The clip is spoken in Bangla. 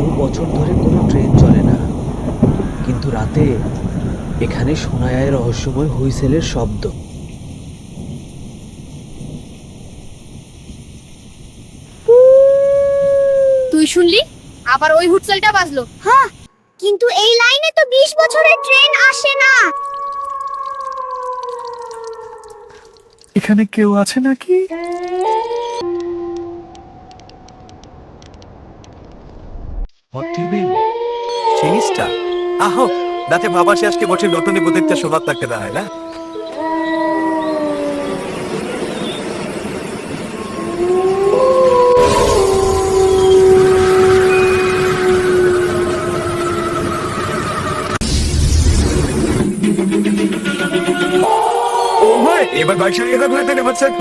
বহু বছর ধরে কোনো ট্রেন চলে না। কিন্তু রাতে এখানে শোনা যায় রহস্যময় হুইসেলের শব্দ। তুই শুনলি? আবার ওই হুটসেলটা বাজলো। হ্যাঁ কিন্তু এই লাইনে তো 20 বছরের ট্রেন আসে না। এখানে কেউ আছে নাকি? জিনিসটা আহো দাঁতে বাবা সে আজকে বছর নতুন প্রতিটা শোভার থাকতে দাঁড়ায় না? এবার চালিয়ে ঘুরে থেকে পাচ্ছেন